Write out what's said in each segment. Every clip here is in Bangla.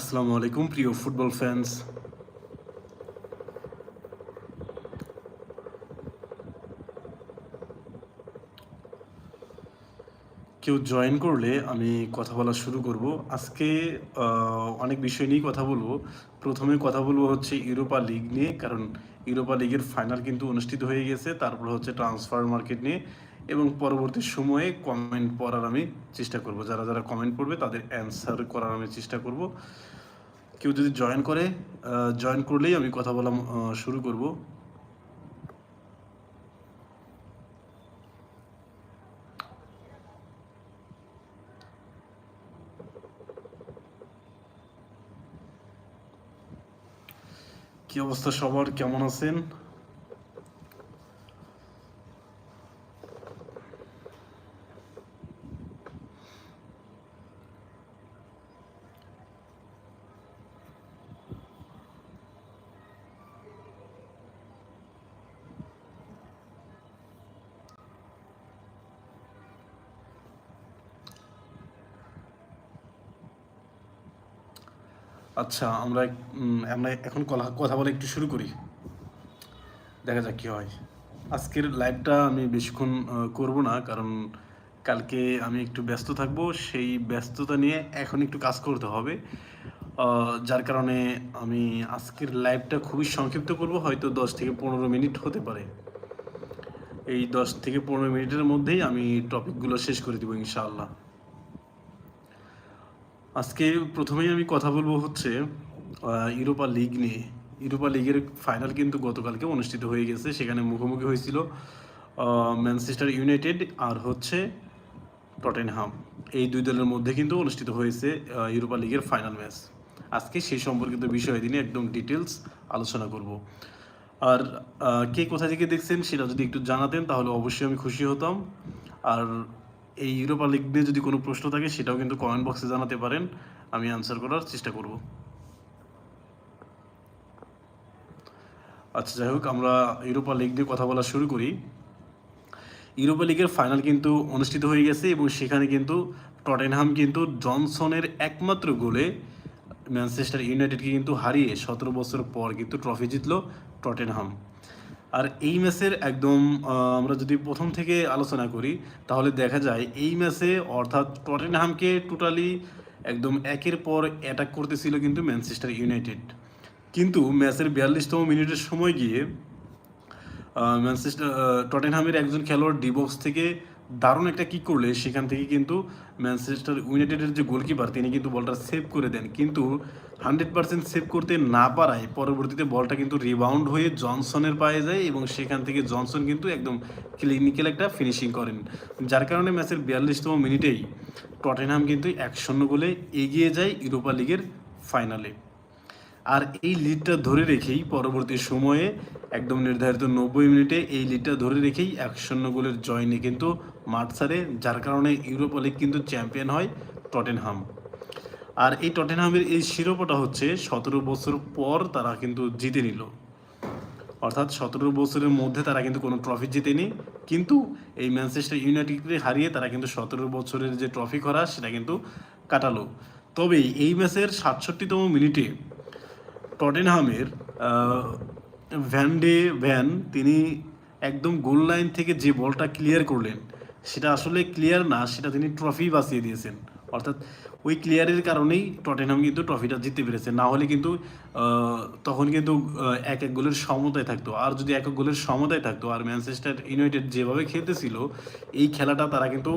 আসসালামু আলাইকুম, প্রিয় ফুটবল ফ্যান্স কেউ জয়েন করলে আমি কথা বলা শুরু করব। আজকে অনেক বিষয় নিয়েই কথা বলব। প্রথমে কথা বলব হচ্ছে ইউরোপা লিগ নিয়ে, কারণ ইউরোপা লিগের ফাইনাল কিন্তু অনুষ্ঠিত হয়ে গেছে। তারপর হচ্ছে ট্রান্সফার মার্কেট নিয়ে। এবং পরবর্তী সময়ে কমেন্ট পড়ার আমি চেষ্টা করব। যারা যারা কমেন্ট পড়বে, তাদের অ্যান্সার করার আমি চেষ্টা করব। কেউ যদি জয়েন করে জয়েন করলেই আমি কথা বলা শুরু করব। কি অবস্থা সবার? কেমন আছেন? আচ্ছা আমরা আমরা এখন কথা বলে একটু শুরু করি। দেখা যাক কি হয়। আজকের লাইভটা আমি বেশিক্ষণ করব না, কারণ কালকে আমি একটু ব্যস্ত থাকব। সেই ব্যস্ততা নিয়ে এখন একটু কাজ করতে হবে। যার কারণে আমি আজকের লাইভটা খুবই সংক্ষিপ্ত করব। হয়তো দশ থেকে পনেরো মিনিট হতে পারে। এই দশ থেকে পনেরো মিনিটের মধ্যেই আমি টপিকগুলো শেষ করে দেবো, ইনশাআল্লাহ। আজকে প্রথমেই আমি কথা বলব হচ্ছে ইউরোপা লিগ নিয়ে। ইউরোপা লিগের ফাইনাল কিন্তু গতকালকে অনুষ্ঠিত হয়ে গেছে, সেখানে মুখোমুখি হয়েছিল ম্যানচেস্টার ইউনাইটেড আর হচ্ছে টটেনহাম এই দুই দলের মধ্যে কিন্তু অনুষ্ঠিত হয়েছে ইউরোপা লিগের ফাইনাল ম্যাচ আজকে সেই সম্পর্কিত বিষয় নিয়ে একদম ডিটেলস আলোচনা করব। আর কে কোথা থেকে দেখছেন সেটা যদি একটু জানাতেন, তাহলে অবশ্যই আমি খুশি হতাম। আর এই ইউরোপা লিগ নিয়ে যদি কোনো প্রশ্ন থাকে, সেটাও কিন্তু কমেন্ট বক্সে জানাতে পারেন। আমি আনসার করার চেষ্টা করব। আচ্ছা যাই হোক, আমরা ইউরোপা লিগ নিয়ে কথা বলা শুরু করি। ইউরোপা লিগের ফাইনাল কিন্তু অনুষ্ঠিত হয়ে গেছে এবং সেখানে কিন্তু টটেনহাম কিন্তু জনসনের একমাত্র গোলে ম্যানচেস্টার ইউনাইটেডকে কিন্তু হারিয়ে সতেরো বছর পর কিন্তু ট্রফি জিতলো টটেনহাম আর এই ম্যাচের একদম আমরা যদি প্রথম থেকে আলোচনা করি, তাহলে দেখা যায় এই ম্যাচে অর্থাৎ টটেনহামকে টোটালি একদম একের পর অ্যাটাক করতেছিল কিন্তু ম্যানচেস্টার ইউনাইটেড কিন্তু ম্যাচের বিয়াল্লিশতম মিনিটের সময় গিয়ে ম্যানচেস্টার টটেনহামের একজন খেলোয়াড় ডিবক্স থেকে দারুণ একটা কিক করলে, সেখান থেকে কিন্তু ম্যানচেস্টার ইউনাইটেডের যে গোলকিপার তিনি কিন্তু বলটা সেভ করে দেন। কিন্তু হান্ড্রেড পার্সেন্ট সেভ করতে না পারায় পরবর্তীতে বলটা কিন্তু রিবাউন্ড হয়ে জনসনের পায়ে যায় এবং সেখান থেকে জনসন কিন্তু একদম ক্লিনিক্যাল একটা ফিনিশিং করেন। যার কারণে ম্যাচের বিয়াল্লিশতম মিনিটেই টটেনহাম কিন্তু এক শূন্য গোলে এগিয়ে যায় ইউরোপা লিগের ফাইনালে আর এই লিডটা ধরে রেখেই পরবর্তী সময়ে একদম নির্ধারিত নব্বই মিনিটে এই লিডটা ধরে রেখেই এক শূন্য গোলের জয় নিয়ে কিন্তু মাঠ ছাড়ে, যার কারণে ইউরোপা লিগ কিন্তু চ্যাম্পিয়ন হয় টটেনহাম। আর এই টটেনহামের এই শিরোপাটা হচ্ছে সতেরো বছর পর তারা কিন্তু জিতে নিল। অর্থাৎ সতেরো বছরের মধ্যে তারা কিন্তু কোনো ট্রফি জিতেনি। কিন্তু এই ম্যানচেস্টার ইউনাইটেডকে হারিয়ে তারা কিন্তু সতেরো বছরের যে ট্রফি করা সেটা কিন্তু কাটালো। তবে এই ম্যাচের সাতষট্টিতম মিনিটে টটেনহামের আহ, ভ্যান ডে ভ্যান তিনি একদম গোল লাইন থেকে যে বলটা ক্লিয়ার করলেন সেটা আসলে ক্লিয়ার না সেটা তিনি ট্রফি বাঁচিয়ে দিয়েছেন। অর্থাৎ ওই ক্লিয়ারের কারণেই টটেনহাম কিন্তু ট্রফিটা জিততে পেরেছে। না হলে কিন্তু তখন কিন্তু এক এক গোলের সমতায় থাকতো। আর যদি এক এক গোলের সমতায় থাকতো, আর ম্যানচেস্টার ইউনাইটেড যেভাবে খেলতেছিল, এই খেলাটা তারা কিন্তু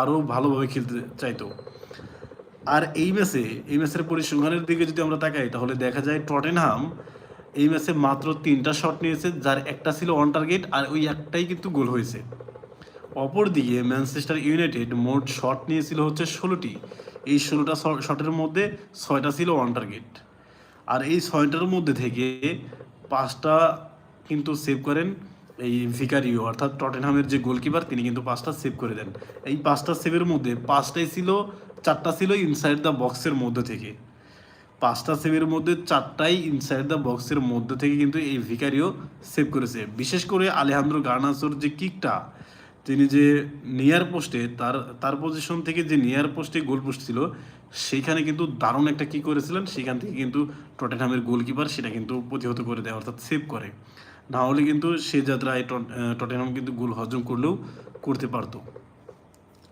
আরও ভালোভাবে খেলতে চাইতো। আর এই ম্যাচে, এই ম্যাচের পরিসংখ্যানের দিকে যদি আমরা তাকাই, তাহলে দেখা যায় টটেনহাম এই ম্যাচে মাত্র তিনটা শট নিয়েছে, যার একটা ছিল অন টার্গেট আর ওই একটাই কিন্তু গোল হয়েছে। অপরদিকে ম্যানচেস্টার ইউনাইটেড মোট শট নিয়েছিল হচ্ছে ষোলোটি। এই ষোলোটা শটের মধ্যে ছয়টা ছিল অন টার্গেট আর এই ছয়টার মধ্যে থেকে পাঁচটা কিন্তু সেভ করেন এই ভিকারিও, অর্থাৎ টটেনহামের যে গোলকিপার তিনি কিন্তু পাঁচটা সেভ করে দেন। এই পাঁচটা সেভের মধ্যে পাঁচটাই ছিল, চারটা ছিল ইনসাইড দ্য বক্সের মধ্যে থেকে। পাঁচটা সেভের মধ্যে চারটাই ইনসাইড দ্য বক্সের মধ্যে থেকে কিন্তু এই ভিকারিও সেভ করেছে। বিশেষ করে আলেহান্দ্রো গার্নাসোর যে কিকটা তিনি যে নিয়ার পোস্টে তার তার পজিশন থেকে যে নিয়ার পোস্টে গোল পোস্ট ছিল, সেইখানে কিন্তু দারুণ একটা কি করেছিলেন। সেখান থেকে কিন্তু টটেনহামের গোলকিপার সেটা কিন্তু প্রতিহত করে দেয়, অর্থাৎ সেভ করে। না হলে কিন্তু সে যাত্রায় টটেনহাম কিন্তু গোল হজম করলেও করতে পারতো।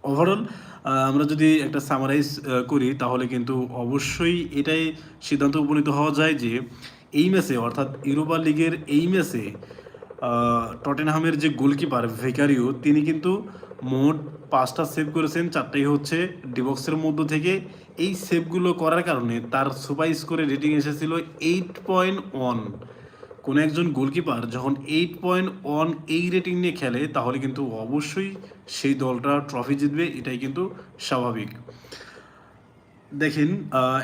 ওভারঅল আমরা যদি একটা সামারাইজ করি, তাহলে কিন্তু অবশ্যই এটাই সিদ্ধান্ত উপনীত হওয়া যায় যে, এই ম্যাচে অর্থাৎ ইউরোপা লিগের এই ম্যাচে টটেনহামের যে গোলকিপার ভেকারিও, তিনি কিন্তু মোট পাঁচটা সেভ করেছেন, চারটাই হচ্ছে ডিবক্সের মধ্য থেকে। এই সেভগুলো করার কারণে তার সুপার স্কোরে রেটিং এসেছিল এইট পয়েন্ট ওয়ান কোনো একজন গোলকিপার যখন এইট পয়েন্ট ওয়ান এই রেটিং নিয়ে খেলে, তাহলে কিন্তু অবশ্যই সেই দলটা ট্রফি জিতবে, এটাই কিন্তু স্বাভাবিক। দেখেন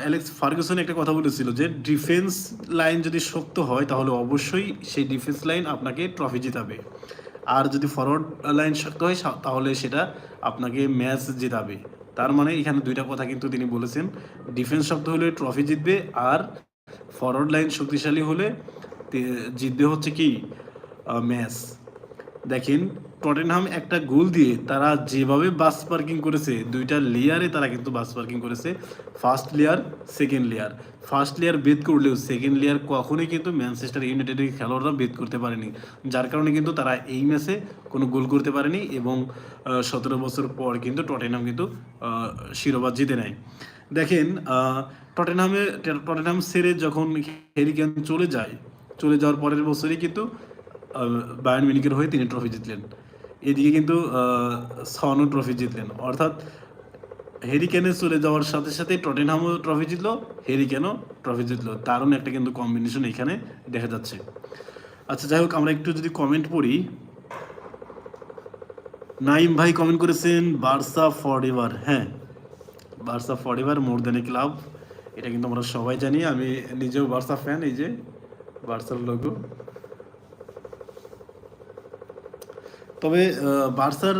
অ্যালেক্স ফার্গুসন একটা কথা বলেছিল যে ডিফেন্স লাইন যদি শক্ত হয়, তাহলে অবশ্যই সেই ডিফেন্স লাইন আপনাকে ট্রফি জিতাবে। আর যদি ফরওয়ার্ড লাইন শক্ত হয় তাহলে সেটা আপনাকে ম্যাচ জেতাবে। তার মানে এখানে দুইটা কথা কিন্তু তিনি বলেছেন। ডিফেন্স শক্ত হলে ট্রফি জিতবে, আর ফরওয়ার্ড লাইন শক্তিশালী হলে জিতবে হচ্ছে কি? ম্যাচ দেখেন টটেনহাম একটা গোল দিয়ে তারা যেভাবে বাস পার্কিং করেছে, দুইটা লেয়ারে তারা কিন্তু বাস পার্কিং করেছে। First layer, second layer. First layer বেদ করলেও সেকেন্ড লেয়ার কখনোই কিন্তু ম্যানচেস্টার ইউনাইটেডের খেলোয়াড়রা বেদ করতে পারেনি। যার কারণে কিন্তু তারা এই ম্যাচে কোনো গোল করতে পারেনি এবং সতেরো বছর পর কিন্তু টটেনহাম কিন্তু শিরোপা জিতে নেয়। দেখেন টটেনহামে, টটেনহাম সেরে যখন হেরিকেন চলে যায়, চলে যাওয়ার পরের বছরই কিন্তু বায়ার্ন মিউনিকের হয়ে তিনি ট্রফি জিতলেন। এদিকে কিন্তু সনও ট্রফি জিতলেন। অর্থাৎ হেরিকেনে চলে যাওয়ার সাথে সাথে টটেনহামও ট্রফি জিতলো হেরিকেনও ট্রফি জিতলো। দারুণ একটা কিন্তু কম্বিনেশন এখানে দেখা যাচ্ছে। আচ্ছা যাই হোক, আমরা একটু যদি কমেন্ট পড়ি। নাইম ভাই কমেন্ট করেছেন, বার্সা ফর এভার হ্যাঁ Barca for ever more than a club এটা কিন্তু আমরা সবাই জানি। আমি নিজেও বার্সা ফ্যান এই যে বার্সার লোগো তবে বার্সার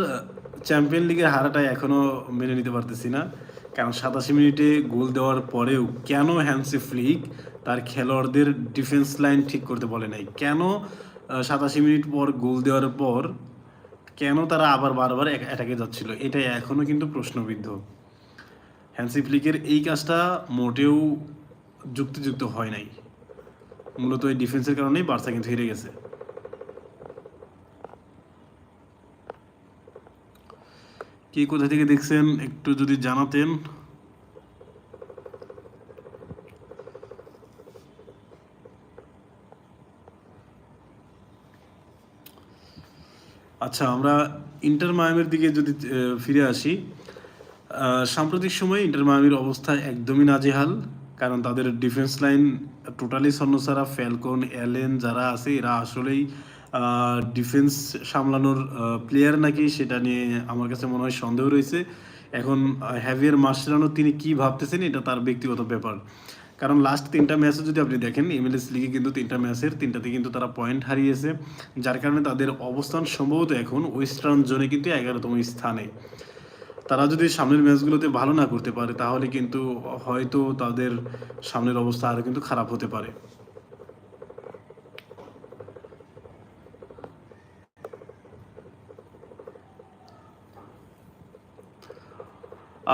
চ্যাম্পিয়ন লিগের হারাটা এখনও মেনে নিতে পারতেছি না। কারণ সাতাশি মিনিটে গোল দেওয়ার পরেও কেন হ্যান্সি ফ্লিক তার খেলোয়াড়দের ডিফেন্স লাইন ঠিক করতে বলে নাই? কেন সাতাশি মিনিট পর গোল দেওয়ার পর কেন তারা আবার বারবার অ্যাটাকে যাচ্ছিল? এটা এখনও কিন্তু প্রশ্নবিদ্ধ। হ্যান্সি ফ্লিকের এই কাজটা মোটেও যুক্তিযুক্ত হয় নাই। মূলত এই ডিফেন্সের কারণেই বার্সা কিন্তু হেরে গেছে। কে কোথা থেকে দেখছেন, একটু যদি জানাতেন। আচ্ছা আমরা ইন্টার মায়ামের দিকে যদি ফিরে আসি সাম্প্রতিক সময়ে ইন্টার মায়ামির অবস্থা একদমই নাজেহাল, কারণ তাদের ডিফেন্স লাইন টোটালি সন্ন্যসারা ফ্যালকন অ্যালেন যারা আছে, এরা আসলেই ডিফেন্স সামলানোর প্লেয়ার নাকি সেটা নিয়ে আমার কাছে মনে হয় সন্দেহ রয়েছে। এখন হ্যাভিয়ার মাস্টারানো তিনি কি ভাবতেছেন এটা তার ব্যক্তিগত ব্যাপার। কারণ লাস্ট তিনটা ম্যাচে যদি আপনি দেখেন এমএলএস লিগে কিন্তু তিনটা ম্যাচের তিনটাতে কিন্তু তারা পয়েন্ট হারিয়েছে। যার কারণে তাদের অবস্থান সম্ভবত এখন ওয়েস্টার্ন জোনে কিন্তু এগারোতম স্থানে। তারা যদি সামনের ম্যাচগুলোতে ভালো না করতে পারে, তাহলে কিন্তু হয়তো তাদের সামনের অবস্থা আরও কিন্তু খারাপ হতে পারে।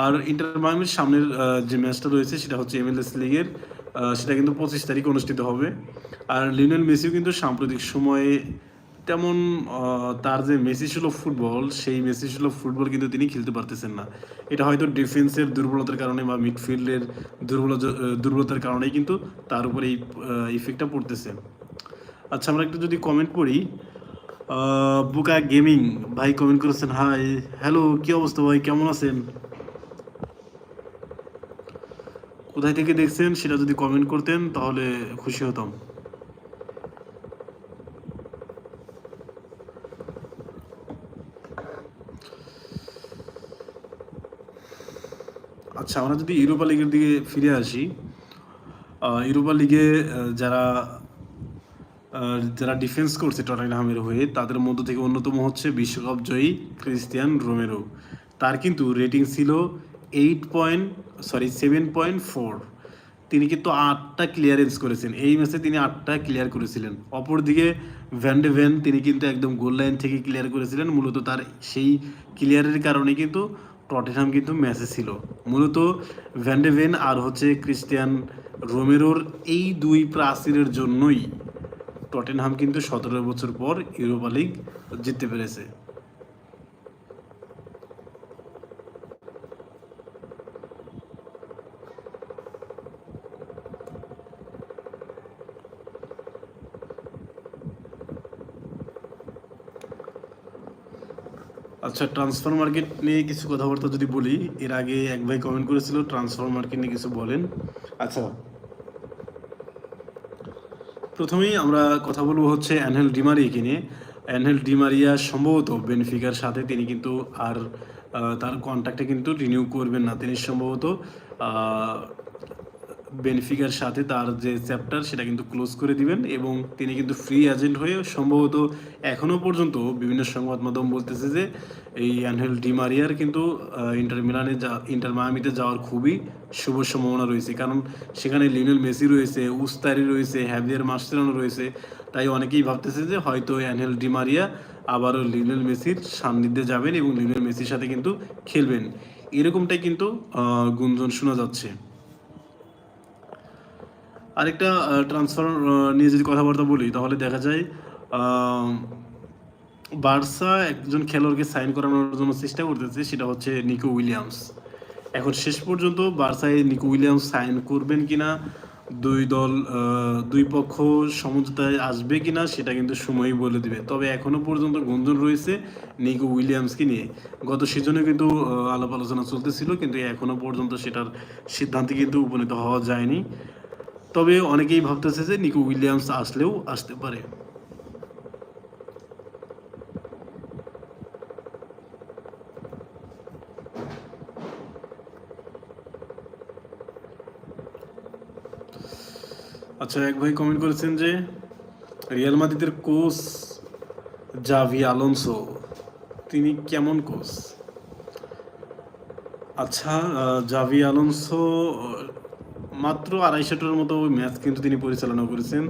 আর ইন্টার মায়ামির সামনের যে ম্যাচটা রয়েছে সেটা হচ্ছে এমএলএস লিগের সেটা কিন্তু পঁচিশ তারিখ অনুষ্ঠিত হবে। আর লিওনেল মেসিও কিন্তু সাম্প্রতিক সময়ে তেমন তার যে মেসি ছিল ফুটবল সেই মেসি ছিল ফুটবল কিন্তু তিনি খেলতে পারতেছেন না। এটা হয়তো ডিফেন্সের দুর্বলতার কারণে বা মিডফিল্ডের দুর্বল দুর্বলতার কারণেই কিন্তু তার উপরে এই ইফেক্টটা পড়তেছে। আচ্ছা আমরা একটু যদি কমেন্ট আহ, বুকা গেমিং ভাই কমেন্ট করেছেন হাই হ্যালো কি অবস্থা ভাই? কেমন আছেন? কোথায় থেকে দেখছেন সেটা যদি কমেন্ট করতেন, তাহলে খুশি হতাম। আচ্ছা আমরা যদি ইউরোপা লিগের দিকে ফিরে আসি ইউরোপা লিগে যারা যারা ডিফেন্স করছে টটেনহামের হয়ে, তাদের মধ্য থেকে অন্যতম হচ্ছে বিশ্বকাপ জয়ী ক্রিস্টিয়ান রোমেরো। তার কিন্তু রেটিং ছিল eight point sorry seven point four তিনি কিন্তু আটটা ক্লিয়ারেন্স করেছেন। এই ম্যাচে তিনি আটটা ক্লিয়ার করেছিলেন। অপরদিকে ভ্যান্ডে ভ্যান তিনি কিন্তু একদম গোল লাইন থেকে ক্লিয়ার করেছিলেন। মূলত তার সেই ক্লিয়ারের কারণে কিন্তু টটেনহাম কিন্তু ম্যাচে ছিল। মূলত ভ্যান্ডে ভেন আর হচ্ছে ক্রিস্টিয়ান রোমেরোর এই দুই প্রাচীরের জন্যই টটেনহাম কিন্তু সতেরো বছর পর ইউরোপা লিগ জিততে পেরেছে। আচ্ছা ট্রান্সফার মার্কেট নিয়ে কিছু কথাবার্তা যদি বলি, এর আগে এক ভাই কমেন্ট করেছিল ট্রান্সফার মার্কেট নিয়ে কিছু বলেন। আচ্ছা প্রথমেই আমরা কথা বলব হচ্ছে অ্যানহেল ডিমারিয়াকে নিয়ে। অ্যানহেল ডিমারিয়া সম্ভবত বেনফিকার সাথে তিনি কিন্তু আর তার কন্ট্রাক্টে কিন্তু রিনিউ করবেন না। তিনি সম্ভবত বেনফিকার সাথে তার যে চ্যাপ্টার সেটা কিন্তু ক্লোজ করে দিবেন এবং তিনি কিন্তু ফ্রি এজেন্ট হয়ে সম্ভবত এখনও পর্যন্ত বিভিন্ন সংবাদ মাধ্যম বলতেছে যে এই অ্যানহেল ডিমারিয়ার কিন্তু ইন্টার মিলানে যা ইন্টার মায়ামিতে যাওয়ার খুবই শুভ সম্ভাবনা রয়েছে। কারণ সেখানে লিওনেল মেসি রয়েছে উস্তারি রয়েছে হ্যাভিয়ার মাস্টেরানো রয়েছে। তাই অনেকেই ভাবতেছে যে হয়তো অ্যানহেল ডিমারিয়া আবারও লিওনেল মেসির সান্নিধ্যে যাবেন এবং লিওনেল মেসির সাথে কিন্তু খেলবেন। এরকমটাই কিন্তু গুঞ্জন শোনা যাচ্ছে। আরেকটা ট্রান্সফার নিয়ে যদি কথাবার্তা বলি, তাহলে দেখা যায় বার্সা একজন খেলোয়াড়কে সাইন করানোর জন্য চেষ্টা করতেছে, সেটা হচ্ছে নিকো উইলিয়ামস। এখন শেষ পর্যন্ত বার্সায় নিকো উইলিয়ামস সাইন করবেন কিনা, দুই দল দুই পক্ষ সমঝোতায় আসবে কিনা, সেটা কিন্তু সময়ই বলে দিবে। তবে এখনও পর্যন্ত গুঞ্জন রয়েছে নিকো উইলিয়ামসকে নিয়ে। গত সিজনে কিন্তু আলাপ আলোচনা চলতেছিল, কিন্তু এখনও পর্যন্ত সেটার সিদ্ধান্তে কিন্তু উপনীত হওয়া যায়নি। তবে অনেকেই ভাবতেছে যে নিকো উইলিয়ামস আসলেও আসতে পারে। আচ্ছা এক ভাই কমেন্ট করেছেন যে রিয়াল মাদ্রিদের কোচ জাভি আলোনসো, তিনি কেমন কোচ? আচ্ছা জাভি আলোনসো মাত্র আড়াইশোটার মতো ম্যাচ কিন্তু তিনি পরিচালনা করেছেন।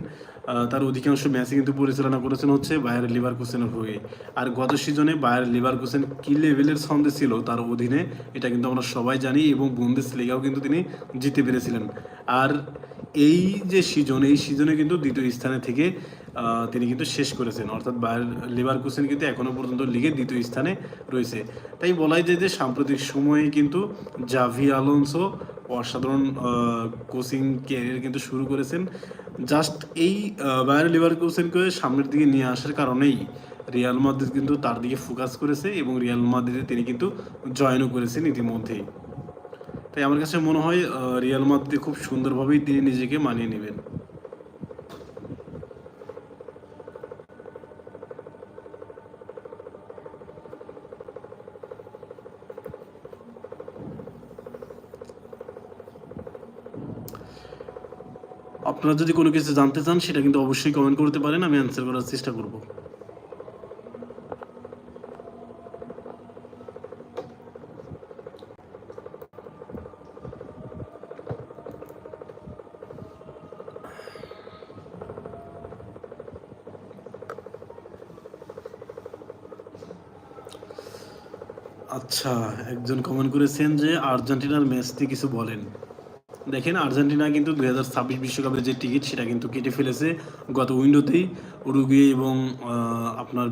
তার অধিকাংশ ম্যাচই কিন্তু পরিচালনা করেছেন হচ্ছে বায়ার লিভার কুসেনের হয়ে। আর গত সিজনে বায়ার লিভার কুসেন কী লেভেলের ছন্দে ছিল তার অধীনে, এটা কিন্তু আমরা সবাই জানি এবং বন্দেশ লিগাও কিন্তু তিনি জিতে পেরেছিলেন। আর এই যে সিজন, এই সিজনে কিন্তু দ্বিতীয় স্থানে থেকে তিনি কিন্তু শেষ করেছেন। অর্থাৎ লিভার কুসেন কিন্তু এখনও পর্যন্ত লিগে দ্বিতীয় স্থানে রয়েছে। তাই বলাই যায় যে সাম্প্রতিক সময়ে কিন্তু জাভি আলোনসো অসাধারণ কোচিং ক্যারিয়ার কিন্তু শুরু করেছেন। জাস্ট এই বায়ার লিভার কুসেনকে সামনের দিকে নিয়ে আসার কারণেই রিয়াল মাদ্রিদ কিন্তু তার দিকে ফোকাস করেছে এবং রিয়াল মাদ্রিদে তিনি কিন্তু জয়েনও করেছেন ইতিমধ্যেই। তাই আমার কাছে মনে হয় রিয়াল মাদ্রিদে খুব সুন্দরভাবেই তিনি নিজেকে মানিয়ে নেবেন। আপনারা যদি কোনো কিছু জানতে চান, সেটা কিন্তু অবশ্যই কমেন্ট করতে পারেন, আমি অ্যান্সার করার চেষ্টা করব। আচ্ছা একজন কমেন্ট করেছেন যে আর্জেন্টিনার ম্যাচটি কিছু বলেন। দেখেন আর্জেন্টিনা কিন্তু দুই হাজার ছাব্বিশ বিশ্বকাপের যে টিকিট সেটা কিন্তু কেটে ফেলেছে গত উইন্ডোতেই উরুগুয়ে এবং আপনার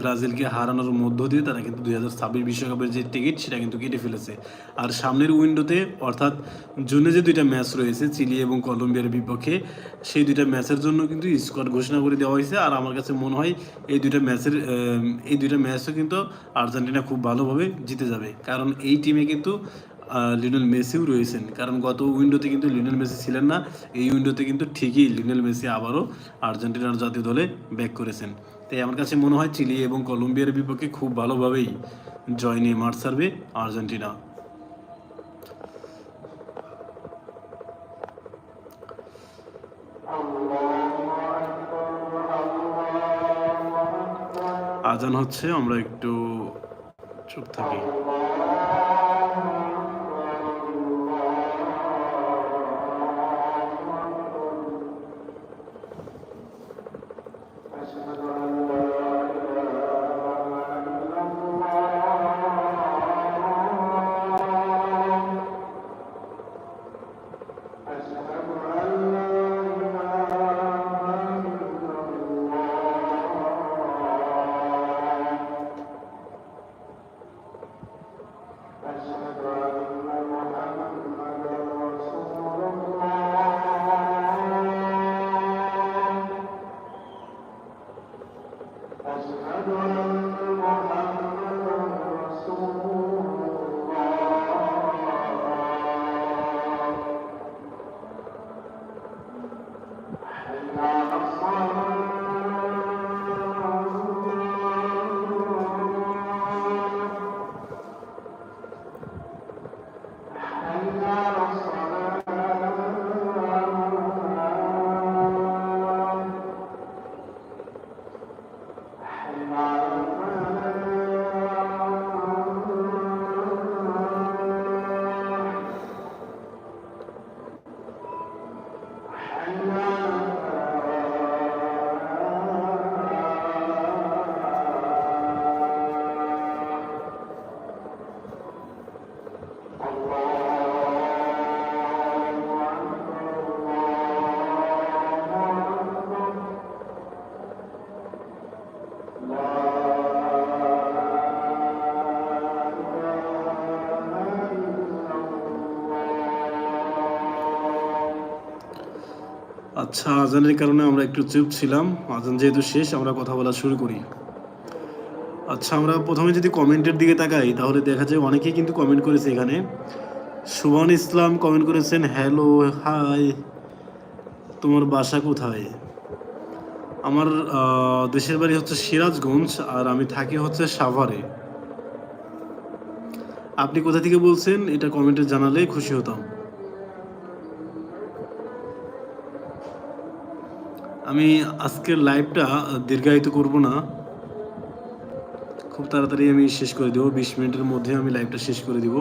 ব্রাজিলকে হারানোর মধ্য দিয়ে তারা কিন্তু দুই হাজার ছাব্বিশ বিশ্বকাপের যে টিকিট সেটা কিন্তু কেটে ফেলেছে। আর সামনের উইন্ডোতে অর্থাৎ জুনে যে দুইটা ম্যাচ রয়েছে, চিলি এবং কলম্বিয়ার বিপক্ষে, সেই দুইটা ম্যাচের জন্য কিন্তু স্কোয়াড ঘোষণা করে দেওয়া হয়েছে। আর আমার কাছে মনে হয় এই দুইটা ম্যাচের এই দুইটা ম্যাচও কিন্তু আর্জেন্টিনা খুব ভালোভাবে জিতে যাবে। কারণ এই টিমে কিন্তু লিওনেল মেসিও রয়েছেন। কারণ গত উইন্ডোতে কিন্তু লিওনেল মেসি ছিলেন না, এই উইন্ডোতে কিন্তু ঠিকই লিওনেল মেসি আবারও আর্জেন্টিনার জাতীয় দলে ব্যাক করেছেন। তাই আমার কাছে মনে হয় চিলি এবং কলম্বিয়ার বিপক্ষে খুব ভালোভাবেই জয় নিয়ে মাঠ ছাড়বে আর্জেন্টিনা। আজান হচ্ছে, আমরা একটু চুপ থাকি। আচ্ছা আজানের কারণে আমরা একটু চুপ ছিলাম। আজান যেহেতু শেষ, আমরা কথা বলা শুরু করি। আচ্ছা আমরা প্রথমে যদি কমেন্টের দিকে তাকাই, তাহলে দেখা যায় অনেকেই কিন্তু কমেন্ট করেছে এখানে। সুবহান ইসলাম কমেন্ট করেছেন হ্যালো হাই তোমার বাসা কোথায়? আমার দেশের বাড়ি হচ্ছে সিরাজগঞ্জ, আর আমি থাকি হচ্ছে সাভারে। আপনি কোথা থেকে বলছেন? এটা কমেন্টে জানালে খুশি হতাম। আমি আজকের লাইভটা দীর্ঘায়িত করব না। খুব তাড়াতাড়ি আমি শেষ করে দেবো, বিশ মিনিটের মধ্যে আমি লাইভটা শেষ করে দিব।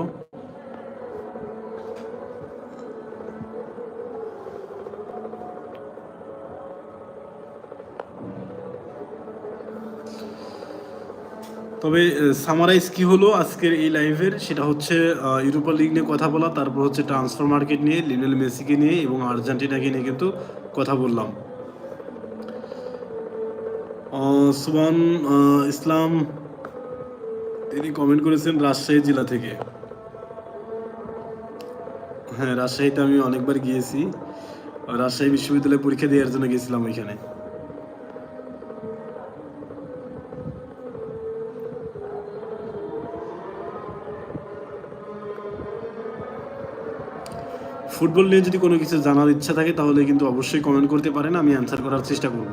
তবে সামারাইজ কি হলো আজকের এই লাইভের সেটা হচ্ছে ইউরোপা লিগ নিয়ে কথা বলা, তারপর হচ্ছে ট্রান্সফার মার্কেট নিয়ে লিনেল মেসিকে নিয়ে এবং আর্জেন্টিনাকে নিয়ে কিন্তু কথা বললাম। সুবান ইসলাম, তিনি কমেন্ট করেছেন রাজশাহী জেলা থেকে। হ্যাঁ রাজশাহীতে আমি অনেকবার গিয়েছি। রাজশাহী বিশ্ববিদ্যালয়ে পরীক্ষা দেওয়ার জন্য গেছিলাম ওইখানে। ফুটবল নিয়ে যদি কোনো কিছু জানার ইচ্ছা থাকে, তাহলে কিন্তু অবশ্যই কমেন্ট করতে পারেন, আমি অ্যান্সার করার চেষ্টা করব।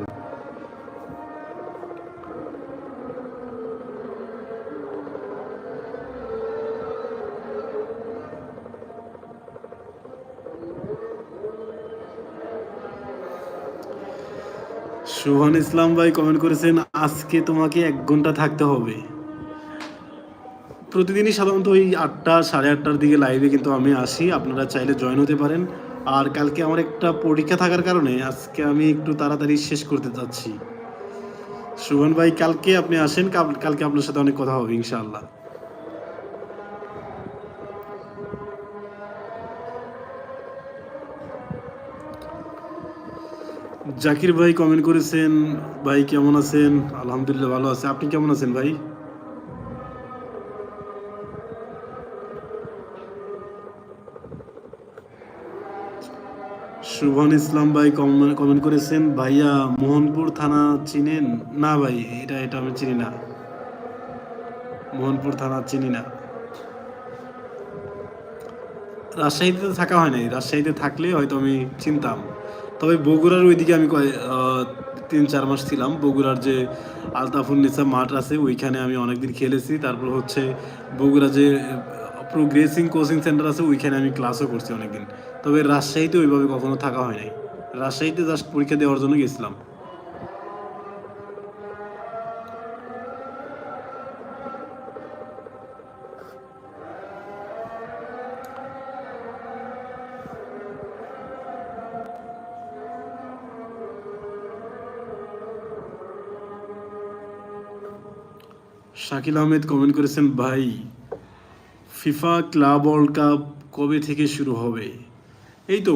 সোহান ইসলাম ভাই কমেন্ট করেছেন, আজকে তোমাকে এক ঘণ্টা থাকতে হবে। প্রতিদিনই সাধারণত ওই আটটা, সাড়ে আটটার দিকে লাইভে কিন্তু আমি আসি, আপনারা চাইলে জয়েন হতে পারেন। আর কালকে আমার একটা পরীক্ষা থাকার কারণে আজকে আমি একটু তাড়াতাড়ি শেষ করতে চাচ্ছি সুমন ভাই, কালকে আপনি আসেন কালকে আপনার সাথে অনেক কথা হবে, ইনশাআল্লাহ। জাকির ভাই কমেন্ট করেছেন, ভাই কেমন আছেন? আলহামদুলিল্লাহ ভালো আছে। আপনি কেমন আছেন ভাই? শুভন ইসলাম ভাই কমেন্ট করেছেন, ভাইয়া মোহনপুর থানা চিনেন? না ভাই, এটা এটা আমি চিনি না। মোহনপুর থানা চিনি না। রাজশাহীতে থাকা হয় নাই। রাজশাহীতে থাকলে হয়তো আমি চিনতাম। তবে বগুড়ার ওইদিকে আমি তিন চার মাস ছিলাম। বগুড়ার যে আলতাফুন্নিসা মাঠ আছে, ওইখানে আমি অনেকদিন খেলেছি। তারপর হচ্ছে বগুড়া যে প্রোগ্রেসিং কোচিং সেন্টার আছে, ওইখানে আমি ক্লাসও করছি অনেকদিন। তবে রাজশাহীতে ওইভাবে কখনো থাকা হয় নাই। রাজশাহীতে জাস্ট পরীক্ষা দেওয়ার জন্য গেছিলাম। শাকিল আহমেদ কমেন্ট করেছেন, ভাই ফিফা ক্লাব ওয়ার্ল্ড কাপ কবে থেকে শুরু হবে? এই তো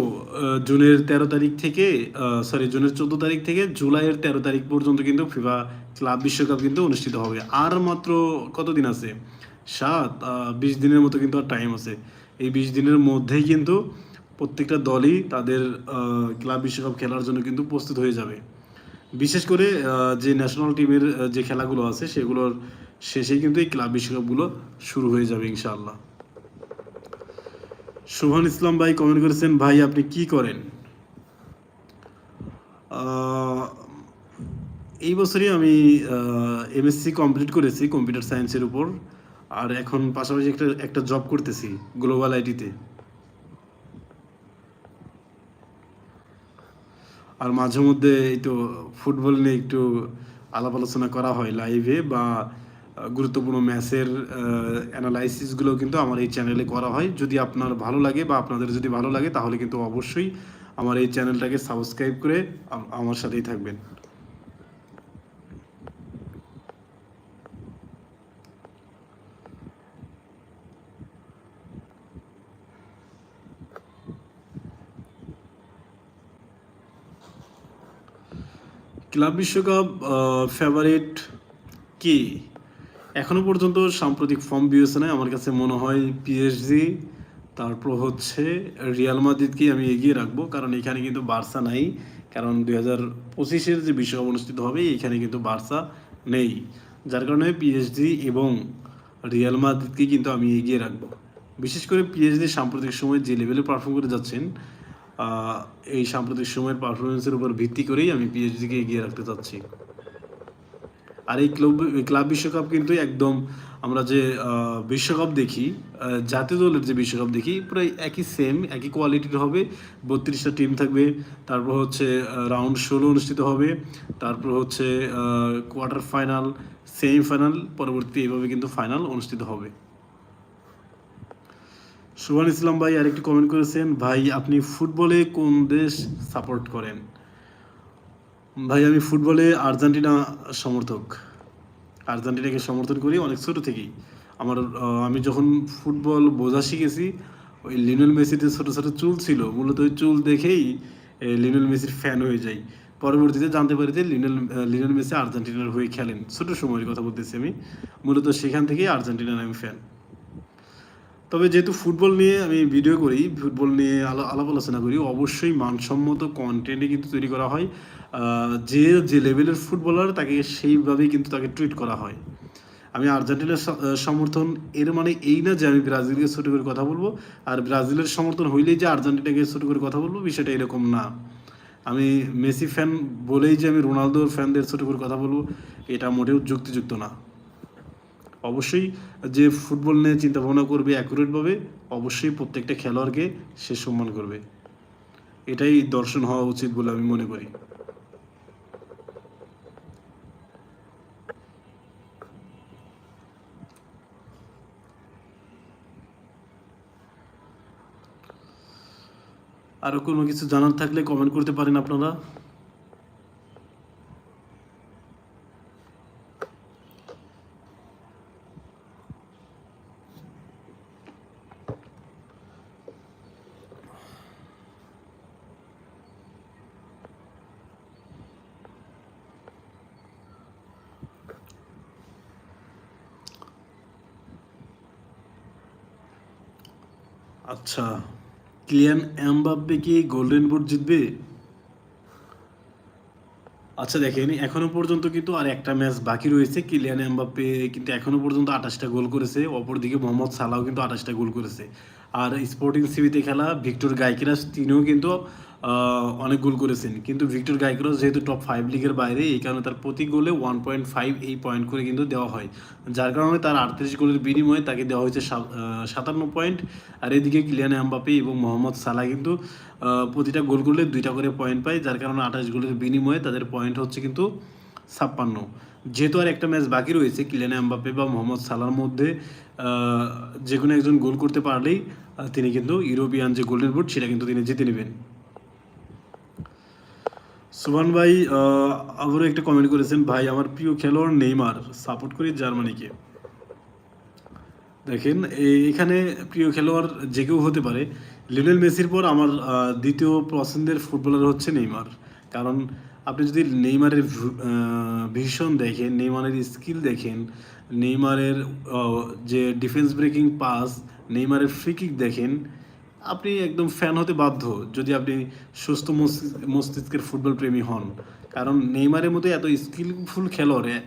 জুনের তেরো তারিখ থেকে সরি জুনের চোদ্দ তারিখ থেকে জুলাইয়ের তেরো তারিখ পর্যন্ত কিন্তু ফিফা ক্লাব বিশ্বকাপ কিন্তু অনুষ্ঠিত হবে। আর মাত্র কতদিন আছে? সাত বিশ দিনের মতো কিন্তু আর টাইম আছে। এই বিশ দিনের মধ্যেই কিন্তু প্রত্যেকটা দলই তাদের ক্লাব বিশ্বকাপ খেলার জন্য কিন্তু প্রস্তুত হয়ে যাবে। বিশেষ করে যে ন্যাশনাল টিমের যে খেলাগুলো আছে, সেগুলোর শেষেই কিন্তু এই ক্লাব বিশ্বকাপগুলো শুরু হয়ে যাবে, ইনশাআল্লাহ। শুভান ইসলাম ভাই কমেন্ট করেছেন, ভাই, আপনি কি করেন? এই বছরই আমি এমএসসি কমপ্লিট করেছি কম্পিউটার সায়েন্সের উপর, আর এখন পাশাপাশি একটা একটা জব করতেছি গ্লোবাল আইটিতে আর মাঝে মধ্যে এই তো ফুটবল নিয়ে একটু আলাপ আলোচনা করা হয় লাইভে বা গুরুত্বপূর্ণ ম্যাচের অ্যানালাইসিসগুলো কিন্তু আমার এই চ্যানেলে করা হয়। যদি আপনার ভালো লাগে বা আপনাদের যদি ভালো লাগে, তাহলে কিন্তু অবশ্যই আমার এই চ্যানেলটাকে সাবস্ক্রাইব করে আমার সাথেই থাকবেন। ক্লাব বিশ্বকাপ ফেভারিট কি? এখনও পর্যন্ত সাম্প্রতিক ফর্ম বিবেচনায় আমার কাছে মনে হয় পিএসজি তারপর হচ্ছে রিয়াল মাদ্রিদকে আমি এগিয়ে রাখব। কারণ এখানে কিন্তু বার্সা নাই। কারণ দুই হাজার পঁচিশের যে বিশ্বকাপ অনুষ্ঠিত হবে, এখানে কিন্তু বার্সা নেই। যার কারণে পিএসজি এবং রিয়াল মাদ্রিদকে কিন্তু আমি এগিয়ে রাখব। বিশেষ করে পিএসজি সাম্প্রতিক সময় যে লেভেলে পারফর্ম করে যাচ্ছেন এই সাম্প্রতিক সময়ের পারফরমেন্সের উপর ভিত্তি করেই আমি পিএইচডিকে এগিয়ে রাখতে চাচ্ছি। আর এই ক্লাব ক্লাব বিশ্বকাপ কিন্তু একদম আমরা যে বিশ্বকাপ দেখি জাতীয় দলের যে বিশ্বকাপ দেখি প্রায় একই সেম একই কোয়ালিটির হবে। বত্রিশটা টিম থাকবে। তারপর হচ্ছে রাউন্ড ষোলো অনুষ্ঠিত হবে। তারপর হচ্ছে কোয়ার্টার ফাইনাল সেমিফাইনাল পরবর্তী এইভাবে কিন্তু ফাইনাল অনুষ্ঠিত হবে। সুহান ইসলাম ভাই, আরেকটি কমেন্ট করেছেন, ভাই, আপনি ফুটবলে কোন দেশ সাপোর্ট করেন? ভাই আমি ফুটবলে আর্জেন্টিনা সমর্থক। আর্জেন্টিনাকে সমর্থন করি অনেক ছোট থেকেই। আমার আমি যখন ফুটবল বোঝা শিখেছি ওই লিওনেল মেসিতে ছোট ছোট চুল ছিল। মূলত ওই চুল দেখেই এই লিওনেল মেসির ফ্যান হয়ে যাই। পরবর্তীতে জানতে পারি যে লিওনেল আহ, লিওনেল মেসি আর্জেন্টিনার হয়ে খেলেন। ছোট সময়ের কথা বলতেছি আমি। মূলত সেখান থেকেই আর্জেন্টিনার আমি ফ্যান তবে যেহেতু ফুটবল নিয়ে আমি ভিডিও করি ফুটবল নিয়ে আলো আলাপ আলোচনা করি অবশ্যই মানসম্মত কন্টেন্টে কিন্তু তৈরি করা হয়। যে যে লেভেলের ফুটবলার তাকে সেইভাবেই কিন্তু তাকে ট্রিট করা হয়। আমি আর্জেন্টিনার সমর্থন, এর মানে এই না যে আমি ব্রাজিলকে ছোট করে কথা বলব, আর ব্রাজিলের সমর্থন হইলেই যে আর্জেন্টিনাকে ছোট করে কথা বলব, বিষয়টা এরকম না। আমি মেসি ফ্যান বলেই যে আমি রোনালদোর ফ্যানদের ছোট করে কথা বলব, এটা মোটেও যুক্তিযুক্ত না। অবশ্যই যে ফুটবল নিয়ে চিন্তা ভাবনা করবে অ্যাকুরেটভাবে অবশ্যই প্রত্যেকটা খেলোয়াড়কে সে সম্মান করবে। এটাই দর্শন হওয়া উচিত বলে আমি মনে করি। আরও কোনো কিছু জানার থাকলে কমেন্ট করতে পারেন আপনারা। আচ্ছা। ক্লিয়ান এমবাপ্পে কি গোল্ডেন বুট জিতবে? আচ্ছা দেখেন, এখনও পর্যন্ত কিন্তু আর একটা ম্যাচ বাকি রয়েছে। কিলিয়ান এমবাপ্পে কিন্তু এখনও পর্যন্ত আঠাশটা গোল করেছে। অপরদিকে মোহাম্মদ সালাও কিন্তু আঠাশটা গোল করেছে। আর স্পোর্টিং সিভিতে খেলা, ভিক্টর গাইকেরাস, তিনিও কিন্তু অনেক গোল করেছেন। কিন্তু ভিক্টর গাইকেরাস যেহেতু টপ ফাইভ লিগের বাইরে, এই কারণে তার প্রতি গোলে ওয়ান পয়েন্ট ফাইভ এই পয়েন্ট করে কিন্তু দেওয়া হয়। যার কারণে তার আটত্রিশ গোলের বিনিময়ে তাকে দেওয়া হয়েছে সাতান্ন পয়েন্ট আর এদিকে কিলিয়ান এমবাপ্পে এবং মোহাম্মদ সালাহ কিন্তু প্রতিটা গোল করলে দুইটা করে পয়েন্ট পায়। যার কারণে আঠাশ গোলের বিনিময়ে তাদের পয়েন্ট হচ্ছে কিন্তু ছাপ্পান্ন। যেহেতু আর একটা ম্যাচ বাকি রয়েছে কিলিয়ান এমবাপ্পে বা মোহাম্মদ সালার মধ্যে যে কোনো একজন গোল করতে পারলেই তিনি কিন্তু ইউরোপিয়ান যে গোল্ডেন বুট সেটা কিন্তু তিনি জিতে নেবেন। সুভান ভাই আবারও একটা কমেন্ট করেছেন, ভাই, আমার প্রিয় খেলোয়াড় নেইমার সাপোর্ট করি জার্মানিকে। দেখেন এখানে প্রিয় খেলোয়াড় যে কেউ হতে পারে। লিওনেল মেসির পর আমার দ্বিতীয় পছন্দের ফুটবলার হচ্ছে নেইমার। কারণ আপনি যদি নেইমারের ভীষণ দেখেন, নেইমারের স্কিল দেখেন, নেইমারের যে ডিফেন্স ব্রেকিং পাস নেইমারের ফ্রিকিক দেখেন আপনি একদম ফ্যান হতে বাধ্য যদি আপনি সুস্থ মস্তি- মস্তিষ্কের ফুটবল প্রেমী হন। কারণ নেইমারের মতো এত স্কিলফুল খেলোয়াড়ে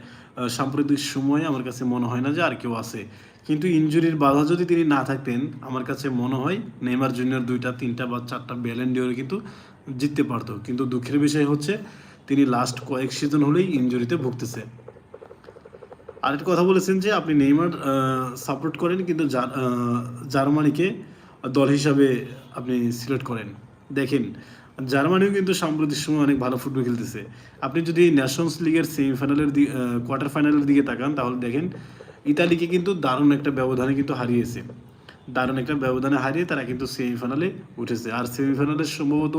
সাম্প্রতিক সময়ে আমার কাছে মনে হয় না যে আর কেউ আছে। কিন্তু ইনজুরির বাধা যদি তিনি না থাকতেন, আমার কাছে মনে হয় নেইমার জুনিয়র দুইটা, তিনটা বা চারটা ব্যালেন্ডিওরে কিন্তু জিততে পারতো। কিন্তু দুঃখের বিষয় হচ্ছে, তিনি লাস্ট কয়েক সিজন হলেই ইনজুরিতে ভুগতেছে। আরেকটা কথা বলেছেন যে, আপনি নেইমার সাপোর্ট করেন কিন্তু জার্মানিকে দল হিসাবে আপনি সিলেক্ট করেন। দেখেন জার্মানিও কিন্তু সাম্প্রতিক সময় অনেক ভালো ফুটবল খেলতেছে। আপনি যদি ন্যাশনস লিগের সেমিফাইনালের দিকে কোয়ার্টার ফাইনালের দিকে তাকান তাহলে দেখেন ইতালিকে কিন্তু দারুণ একটা ব্যবধানে কিন্তু হারিয়েছে। দারুণ একটা ব্যবধানে হারিয়ে তারা কিন্তু সেমিফাইনালে উঠেছে। আর সেমিফাইনালে সম্ভবত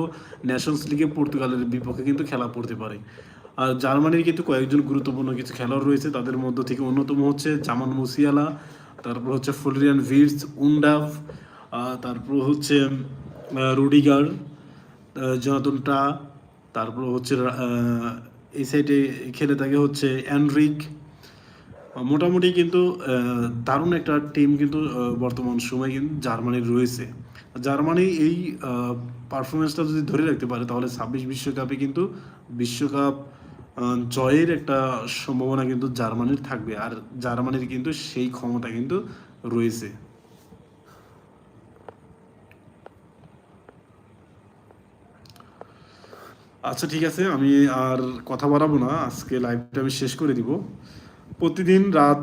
ন্যাশনস লিগে পর্তুগালের বিপক্ষে কিন্তু খেলা পড়তে পারে। আর জার্মানির কিন্তু কয়েকজন গুরুত্বপূর্ণ কিছু খেলোয়াড় রয়েছে তাদের মধ্য থেকে অন্যতম হচ্ছে জামান মুসিয়ালা তারপর হচ্ছে ফুলরিয়ান ভির্স উন্ডাভ আহ, তারপর হচ্ছে রুডিগার জনাতন টা, তারপর হচ্ছে এই সাইডে খেলে থাকে হচ্ছে অ্যানরিক মোটামুটি কিন্তু দারুণ একটা টিম কিন্তু বর্তমান সময়ে কিন্তু জার্মানির রয়েছে। জার্মানি এই পারফরমেন্সটা যদি ধরে রাখতে পারে, তাহলে ছাব্বিশ বিশ্বকাপে কিন্তু বিশ্বকাপ জয়ের একটা সম্ভাবনা কিন্তু জার্মানির থাকবে। আর জার্মানির কিন্তু সেই ক্ষমতা কিন্তু রয়েছে। আচ্ছা ঠিক আছে, আমি আর কথা বাড়াবো না। আজকে লাইভটা আমি শেষ করে দিব। প্রতিদিন রাত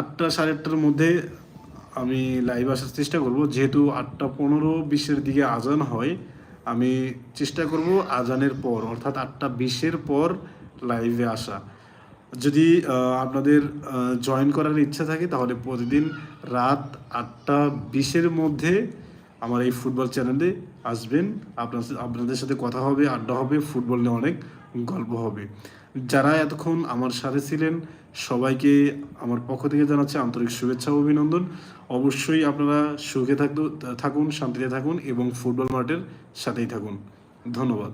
আটটা সাড়ে আটটার মধ্যে আমি লাইভ আসার চেষ্টা করব। যেহেতু আটটা পনেরো বিশের দিকে আজান হয়, আমি চেষ্টা করব আজানের পর, অর্থাৎ আটটা বিশের পর লাইভে আসা। যদি আপনাদের জয়েন করার ইচ্ছা থাকে, তাহলে প্রতিদিন রাত আটটা বিশের মধ্যে আমার এই ফুটবল চ্যানেলে আসবেন। আপনার আপনাদের সাথে কথা হবে, আড্ডা হবে, ফুটবল নিয়ে অনেক গল্প হবে। যারা এতক্ষণ আমার সাথে ছিলেন, সবাইকে আমার পক্ষ থেকে জানাচ্ছি আন্তরিক শুভেচ্ছা অভিনন্দন। অবশ্যই আপনারা সুখে থাকুন, শান্তিতে থাকুন এবং ফুটবল মাঠের সাথেই থাকুন। ধন্যবাদ।